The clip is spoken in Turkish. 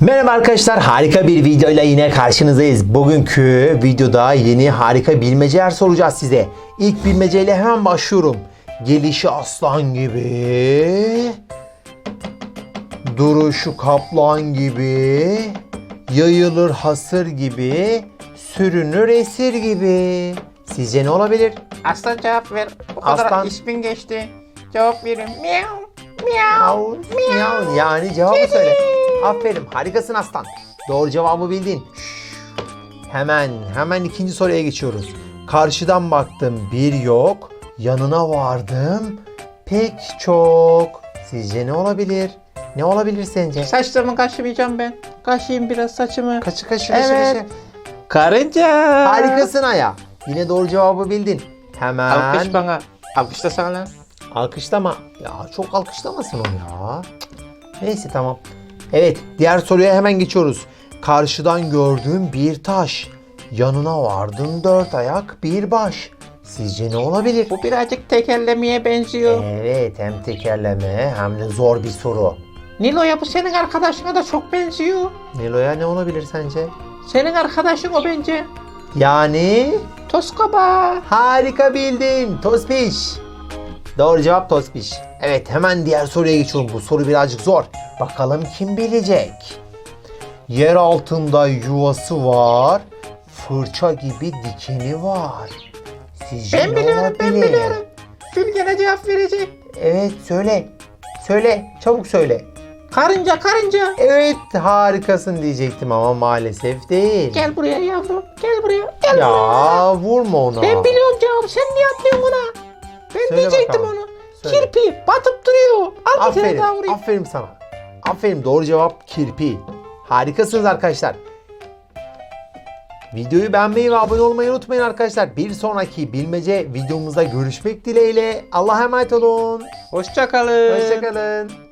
Merhaba arkadaşlar harika bir videoyla yine karşınızdayız. Bugünkü videoda yeni harika bilmeceler soracağız size. İlk bilmeceyle hemen başlıyorum. Gelişi aslan gibi, duruşu kaplan gibi, yayılır hasır gibi, sürünür esir gibi. Sizce ne olabilir? Aslan cevap ver. O kadar Aslan. ismin geçti. Cevap verin. Miau. Miau. Miau, miau. Yani cevabı söyle. Aferin harikasın aslan. Doğru cevabı bildin. Hemen hemen ikinci soruya geçiyoruz. Karşıdan baktım bir yok. Yanına vardım pek çok. Sizce ne olabilir? Ne olabilir sence? Saçlarımı kaşımayacağım ben. Kaşıyım biraz saçımı. Kaşı kaşı kaşı Evet. kaşı. Karınca. Harikasın Aya. Yine doğru cevabı bildin. Hemen Alkış bana. Alkışla sana. Alkışlama. Ya çok alkışlamasın o ya. Neyse tamam. Evet diğer soruya hemen geçiyoruz. Karşıdan gördüğüm bir taş. Yanına vardın dört ayak bir baş. Sizce ne olabilir? Bu birazcık tekerlemeye benziyor. Evet hem tekerleme hem de zor bir soru. Nilo'ya bu senin arkadaşına da çok benziyor. Nilo'ya ne olabilir sence? Senin arkadaşın o bence. Yani Toskaba. harika bildin Tospiş. Doğru cevap Tospiş. Evet hemen diğer soruya geçiyorum. Bu soru birazcık zor. Bakalım kim bilecek? Yer altında yuvası var. Fırça gibi dikeni var. Sizce Ben ne biliyorum ben olabilir? biliyorum. Gülgen'e cevap verecek. Evet söyle. Söyle. Çabuk söyle. Karınca karınca. Evet harikasın diyecektim ama maalesef değil. Gel buraya yavrum. Gel buraya. Gel buraya. Ya vurma ona. Ben biliyorum cevabı. Sen niye atlıyorsun ona? Ben Söyle diyecektim bakalım. onu. Söyle. Kirpi batıp duruyor. Al bir tane Aferin. daha vurayım. Aferin sana. Aferin. Doğru cevap kirpi. Harikasınız arkadaşlar. Videoyu beğenmeyi ve abone olmayı unutmayın arkadaşlar. Bir sonraki bilmece videomuzda görüşmek dileğiyle. Allah'a emanet olun. Hoşça kalın. Hoşçakalın.